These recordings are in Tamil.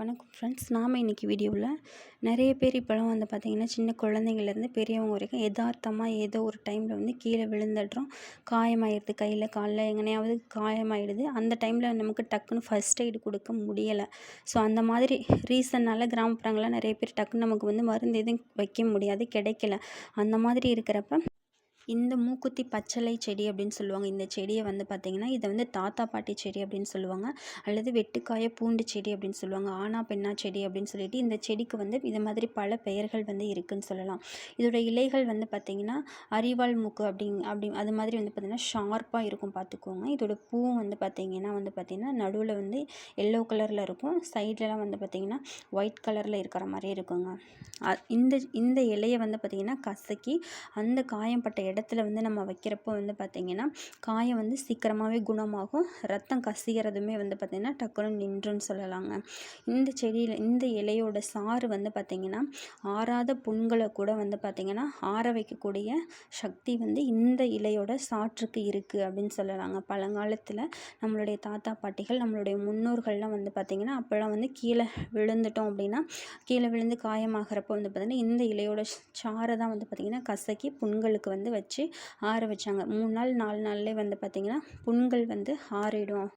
வணக்கம் ஃப்ரெண்ட்ஸ் நாம் இன்றைக்கி வீடியோவில் நிறைய பேர் இப்போலாம் வந்து பார்த்திங்கன்னா சின்ன குழந்தைங்கள்லேருந்து பெரியவங்க வரைக்கும் எதார்த்தமாக ஏதோ ஒரு டைமில் வந்து கீழே விழுந்துடுறோம். காயமாயிடுது கையில் காலில் எங்கனையாவது காயமாயிடுது. அந்த டைமில் நமக்கு டக்குன்னு ஃபஸ்ட் எய்டு கொடுக்க முடியலை. ஸோ அந்த மாதிரி ரீசன்னால் கிராமப்புறங்களில் நிறைய பேர் டக்குன்னு நமக்கு வந்து மருந்து எதுவும் வைக்க முடியாது கிடைக்கல. அந்த மாதிரி இருக்கிறப்ப இந்த மூக்குத்தி பச்சளை செடி அப்படின்னு சொல்லுவாங்க. இந்த செடியை வந்து பார்த்திங்கன்னா இதை வந்து தாத்தா பாட்டி செடி அப்படின்னு சொல்லுவாங்க. அல்லது வெட்டுக்காய பூண்டு செடி அப்படின்னு சொல்லுவாங்க. ஆனா பெண்ணா செடி அப்படின்னு சொல்லிட்டு இந்த செடிக்கு வந்து இது மாதிரி பல பெயர்கள் வந்து இருக்குதுன்னு சொல்லலாம். இதோட இலைகள் வந்து பார்த்திங்கன்னா அரிவாள் மூக்கு அப்படிங் அப்படி அது மாதிரி வந்து பார்த்திங்கன்னா ஷார்ப்பாக இருக்கும் பார்த்துக்கோங்க இதோட பூவும் வந்து பார்த்திங்கன்னா வந்து பார்த்திங்கன்னா நடுவில் வந்து எல்லோ கலரில் இருக்கும். சைட்லலாம் வந்து பார்த்திங்கன்னா ஒயிட் கலரில் இருக்கிற மாதிரி இருக்குங்க. இந்த இந்த இலையை வந்து பார்த்திங்கன்னா கசக்கி அந்த காயம்பட்ட இடம் இடத்துல வந்து நம்ம வைக்கிறப்போ வந்து பார்த்திங்கன்னா காயம் வந்து சீக்கிரமாகவே குணமாகும். ரத்தம் கசிகிறதுமே வந்து பார்த்திங்கன்னா டக்குனு நின்றுன்னு சொல்லலாங்க. இந்த செடியில் இந்த இலையோட சாறு வந்து பார்த்திங்கன்னா ஆறாத புண்களை கூட வந்து பார்த்திங்கன்னா ஆற வைக்கக்கூடிய சக்தி வந்து இந்த இலையோட சாற்றுக்கு இருக்குது அப்படின்னு சொல்லலாங்க. பழங்காலத்தில் நம்மளுடைய தாத்தா பாட்டிகள் நம்மளுடைய முன்னோர்கள்லாம் வந்து பார்த்திங்கன்னா அப்போல்லாம் வந்து கீழே விழுந்துட்டோம் அப்படின்னா கீழே விழுந்து காயமாகிறப்போ வந்து பார்த்திங்கன்னா இந்த இலையோட சாறை தான் வந்து பார்த்திங்கன்னா கசக்கி புண்களுக்கு வந்து வச்சு ஆற வச்சாங்க. மூணு நாள் நாலு நாள்லேயே வந்து பார்த்திங்கன்னா புண்கள் வந்து ஆறிடும்.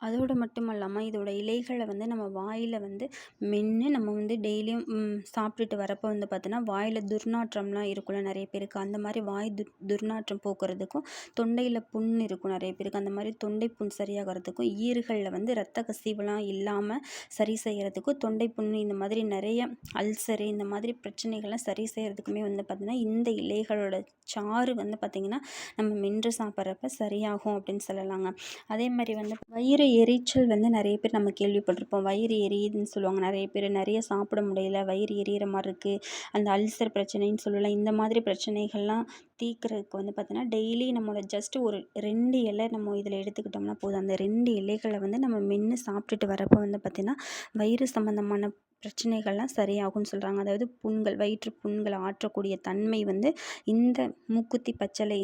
அதோடு மட்டும் இல்லாமல் இதோட இலைகளை வந்து நம்ம வாயில் வந்து மென்று நம்ம வந்து டெய்லியும் சாப்பிட்டுட்டு வரப்போ வந்து பார்த்தோன்னா வாயில் துர்நாற்றம்லாம் இருக்கும்ல நிறைய பேருக்கு. அந்த மாதிரி வாய் துர் துர்நாற்றம் போக்குறதுக்கும் தொண்டையில் புண் இருக்கும் நிறைய பேருக்கு. அந்த மாதிரி தொண்டை புண் சரியாகிறதுக்கும் ஈறுகளில் வந்து ரத்த கசிவுலாம் இல்லாமல் சரி செய்கிறதுக்கும் தொண்டை புண் இந்த மாதிரி நிறைய அல்சரு இந்த மாதிரி பிரச்சனைகள்லாம் சரி செய்கிறதுக்குமே வந்து பார்த்திங்கன்னா இந்த இலைகளோட சாறு வந்து பார்த்திங்கன்னா நம்ம மென்று சாப்பிட்றப்ப சரியாகும் அப்படின்னு சொல்லலாங்க. அதே மாதிரி வந்து வயிறு எரிச்சல் வந்து நிறைய பேர் நம்ம கேள்விப்பட்டிருப்போம். வயிறு எரியுதுன்னு சொல்லுவாங்க. நிறைய பேர் நிறைய சாப்பிட முடியல. வயிறு எரியிற மாதிரி இருக்குது அந்த அல்சர் பிரச்சனைன்னு சொல்லலாம். இந்த மாதிரி பிரச்சனைகள்லாம் தீக்கிறதுக்கு வந்து பார்த்தீங்கன்னா டெய்லி நம்மளோட ஜஸ்ட்டு ஒரு ரெண்டு இலை நம்ம இதில் எடுத்துக்கிட்டோம்னா போதும். அந்த ரெண்டு இலைகளை வந்து நம்ம மென்று சாப்பிட்டுட்டு வரப்போ வந்து பார்த்திங்கன்னா வயிறு சம்மந்தமான பிரச்சனைகள்லாம் சரியாகும்னு சொல்கிறாங்க அதாவது புண்கள் வயிற்று புண்களை ஆற்றக்கூடிய தன்மை வந்து இந்த மூக்குத்தி பச்சளை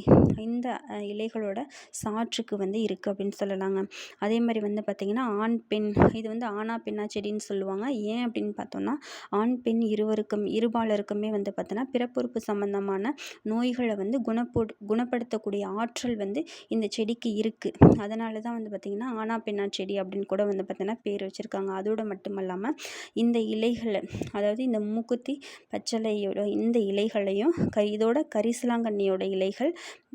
இந்த இலைகளோட சாற்றுக்கு வந்து இருக்குது அப்படின்னு சொல்லலாங்க. அதே மாதிரி வந்து பார்த்திங்கன்னா ஆண் பெண் இது வந்து ஆணா பெண்ணா செடின்னு சொல்லுவாங்க. ஏன் அப்படின்னு பார்த்தோம்னா ஆண் பெண் இருவருக்கும் இருபாலருக்குமே வந்து பார்த்தோன்னா பிறப்புறுப்பு சம்மந்தமான நோய்களை வந்து குணப்போ குணப்படுத்தக்கூடிய ஆற்றல் வந்து இந்த செடிக்கு இருக்குது அதனால தான் வந்து பார்த்திங்கன்னா ஆனா பெண்ணா செடி அப்படின்னு கூட வந்து பார்த்தோன்னா பேர் வச்சுருக்காங்க. அதோடு மட்டும் இல்லாமல் இந்த இலைகளை அதாவது இந்த மூக்குத்தி பச்சளையோட இந்த இலைகளையும் க இதோட கரிசலாங்கண்ணியோட இலைகள்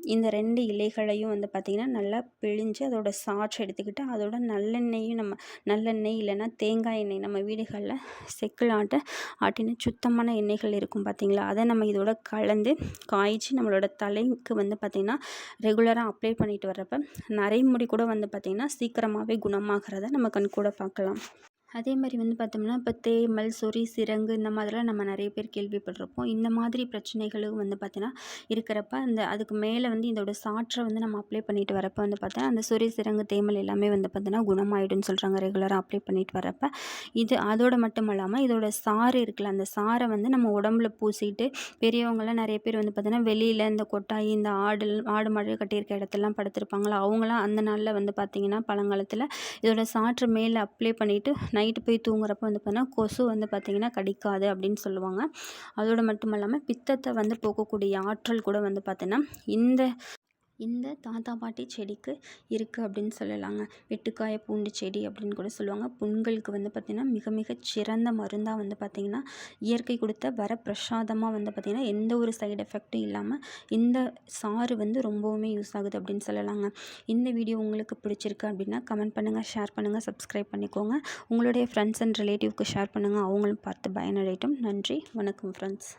இந்த ரெண்டு இலைகளையும் வந்து பார்த்திங்கன்னா நல்லா பிழிஞ்சு அதோட சாற்று எடுத்துக்கிட்டு அதோட நல்லெண்ணெயும் நம்ம நல்லெண்ணெய் இல்லைன்னா தேங்காய் எண்ணெய் நம்ம வீடுகளில் செக்கில் ஆட்ட ஆட்டின சுத்தமான எண்ணெய்கள் இருக்கும் பார்த்திங்களா அதை நம்ம இதோட கலந்து காய்ச்சி நம்மளோட தலைக்கு வந்து பார்த்திங்கன்னா ரெகுலராக அப்ளை பண்ணிட்டு வர்றப்ப நரைமுடி கூட வந்து பார்த்திங்கன்னா சீக்கிரமாகவே குணமாகிறத நம்ம கண் கூட பார்க்கலாம். அதே மாதிரி வந்து பார்த்தோம்னா இப்போ தேமல் சொறி சிரங்கு இந்த மாதிரிலாம் நம்ம நிறைய பேர் கேள்விப்பட்டிருப்போம். இந்த மாதிரி பிரச்சனைகளும் வந்து பார்த்தீங்கன்னா இருக்கிறப்ப அந்த அதுக்கு மேலே வந்து இதோட சாற்றை வந்து நம்ம அப்ளை பண்ணிட்டு வரப்போ வந்து பார்த்தா அந்த சொறி சிரங்கு தேமல் எல்லாமே வந்து பார்த்தீங்கன்னா குணமாயிடும்னு சொல்கிறாங்க ரெகுலராக அப்ளை பண்ணிட்டு வரப்போ. இது அதோட மட்டும் இல்லாமல் இதோட சாறு இருக்குல்ல அந்த சாறை வந்து நம்ம உடம்புல பூசிட்டு பெரியவங்களாம் நிறைய பேர் வந்து பார்த்தீங்கன்னா வெளியில் இந்த கொட்டாயி இந்த ஆடு ஆடு மழை கட்டியிருக்க இடத்துலலாம் படுத்திருப்பாங்களா? அவங்களாம் அந்த நாளில் வந்து பார்த்திங்கன்னா பழங்காலத்தில் இதோட சாற்று மேலே அப்ளை பண்ணிவிட்டு நைட்டு போய் தூங்குறப்போ வந்து பார்த்தீங்கன்னா கொசு வந்து பார்த்திங்கன்னா கடிக்காது அப்படின்னு சொல்லுவாங்க. அதோடு மட்டும் இல்லாமல் பித்தத்தை வந்து போக்கக்கூடிய ஆற்றல் கூட வந்து பார்த்தீங்கன்னா இந்த இந்த தாத்தா பாட்டி செடிக்கு இருக்குது அப்படின்னு சொல்லலாங்க. வெட்டுக்காய பூண்டு செடி அப்படின்னு கூட சொல்லுவாங்க. புண்களுக்கு வந்து பார்த்திங்கன்னா மிக மிக சிறந்த மருந்தாக வந்து பார்த்திங்கன்னா இயற்கை கொடுத்த வர பிரசாதமாக வந்து பார்த்திங்கன்னா எந்த ஒரு சைடு எஃபெக்ட்டும் இல்லாமல் இந்த சாறு வந்து ரொம்பவுமே யூஸ் ஆகுது அப்படின்னு சொல்லலாங்க. இந்த வீடியோ உங்களுக்கு பிடிச்சிருக்கு அப்படின்னா கமெண்ட் பண்ணுங்கள் ஷேர் பண்ணுங்கள் சப்ஸ்கிரைப் பண்ணிக்கோங்க. உங்களுடைய ஃப்ரெண்ட்ஸ் அண்ட் ரிலேட்டிவ்க்கு ஷேர் பண்ணுங்கள் அவங்களும் பார்த்து பயனடையட்டும். நன்றி வணக்கம் ஃப்ரெண்ட்ஸ்